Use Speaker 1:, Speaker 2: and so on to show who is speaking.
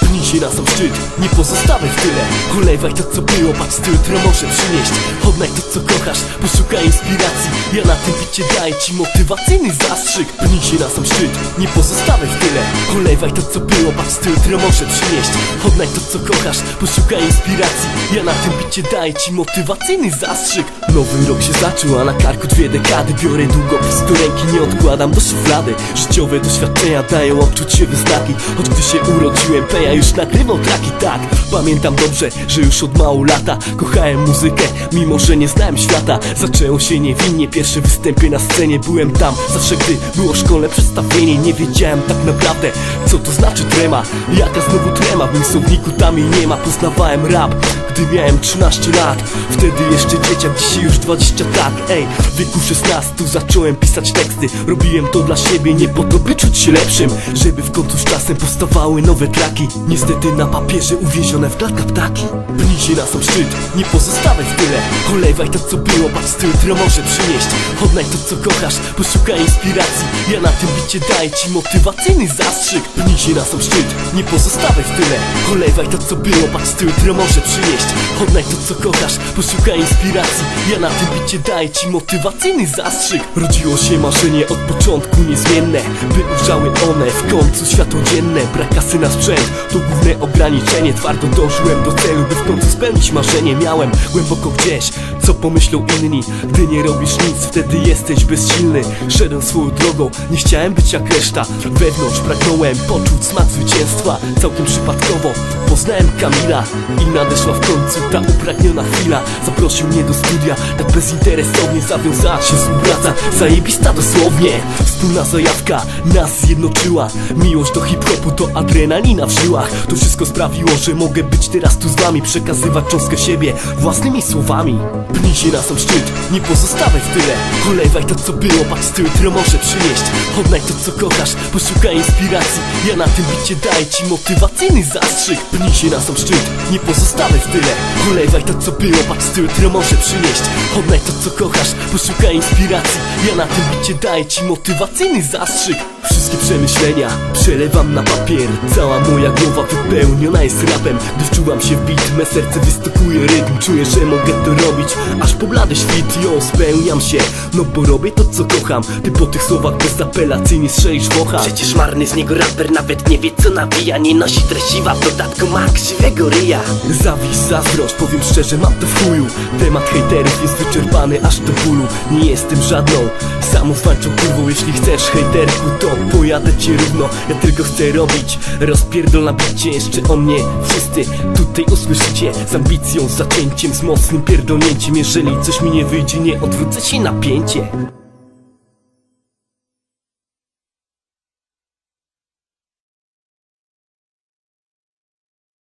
Speaker 1: Pnij się na sam szczyt, nie pozostawaj w tyle. Olewaj to co było, patrz styl, które może przynieść. Odnaj to co kochasz, poszukaj inspiracji. Ja na tym bicie daję ci motywacyjny zastrzyk. Pnij się na sam szczyt, nie pozostawaj w tyle Olewaj to co było, patrz styl, które może przynieść. Odnaj to co kochasz, poszukaj inspiracji. Ja na tym bicie daję ci motywacyjny zastrzyk. Nowy rok się zaczął, a na karku dwie dekady. Biorę długopis do ręki, nie odkładam do szuflady. Życiowe doświadczenia dają odczuć się wyznaki. Choć gdy się urodziłem, Peja już nagrywał traki, tak. Pamiętam dobrze, że już od mało lata Kochałem muzykę, mimo że nie znałem świata. Zaczęło się niewinnie, pierwsze występy na scenie Byłem tam, zawsze gdy było szkolne przedstawienie Nie wiedziałem tak naprawdę, co to znaczy trema? Jaka znowu trema, w moim słowniku tam jej nie ma. Poznawałem rap, gdy miałem 13 lat Wtedy jeszcze dzieciak, dzisiaj już 20 tak. Ej, w wieku 16 zacząłem pisać teksty. Robiłem to dla siebie, nie po to by czuć się lepszym Żeby w końcu z czasem powstawały nowe traki. Niestety na papierze uwięzione w klatkach ptaki. Pnij się na sam szczyt, nie pozostawaj w tyle. Olewaj to co było, patrz styl, które może przynieść. Odnaj to co kochasz, poszukaj inspiracji. Ja na tym bicie daję ci motywacyjny zastrzyk. Pnij się na sam szczyt, nie pozostawaj w tyle. Olewaj to co było, patrz styl, które może przynieść Odnaj to co kochasz, poszukaj inspiracji. Ja na tym bicie daję ci motywacyjny zastrzyk. Rodziło się marzenie od początku niezmienne By ujrzały one w końcu światło dzienne. Brak kasy na sprzęt to główne ograniczenie. Twardo dążyłem do celu, by w końcu spełnić marzenie. Miałem głęboko gdzieś, co pomyślą inni. Gdy nie robisz nic, wtedy jesteś bezsilny. Szedłem swoją drogą, nie chciałem być jak reszta. Wewnątrz pragnąłem poczuć smak zwycięstwa. Całkiem przypadkowo poznałem Kamila I nadeszła w końcu ta upragniona chwila. Zaprosił mnie do studia, tak bezinteresownie Zawiązała się współpraca, zajebista dosłownie Wspólna zajawka nas zjednoczyła. Miłość do hip-hopu to adrenalina w żyłach. To wszystko sprawiło, że mogę być teraz tu z wami Przekazywać cząstkę siebie własnymi słowami. Pnij się na sam szczyt, nie pozostawaj w tyle. Olewaj to co było, patrz styl, które może przynieść. Odnaj to co kochasz, poszukaj inspiracji. Ja na tym bicie daję ci motywacyjny zastrzyk. Pnij się na sam szczyt, nie pozostawaj w tyle. Olewaj to co było, patrz styl, które może przynieść. Odnaj to co kochasz, poszukaj inspiracji. Ja na tym bicie daję ci motywacyjny zastrzyk. Wszystkie przemyślenia przelewam na papier. Cała moja głowa wypełniona jest rapem. Gdy wczuwam się w beat, me serce wystokuje rytm. Czuję, że mogę to robić, aż po blady świt. Ją spełniam się, no bo robię to co kocham. Ty po tych słowach bezapelacyjnie strzelisz wocha
Speaker 2: Przecież marny z niego raper nawet nie wie co nawija. Nie nosi treściwa, w dodatku ma krzywego ryja.
Speaker 1: Zawiść, zazdrość, powiem szczerze, mam to w chuju. Temat hejterów jest wyczerpany aż do bólu. Nie jestem żadną samozwańczą kurwą Jeśli chcesz hejterku, to pojadę ci równo. Ja tylko chcę robić rozpierdol na bicie. Jeszcze o mnie wszyscy tutaj usłyszycie. Z ambicją, zacięciem, z mocnym pierdolnięciem. Jeżeli coś mi nie wyjdzie, nie odwrócę się napięcie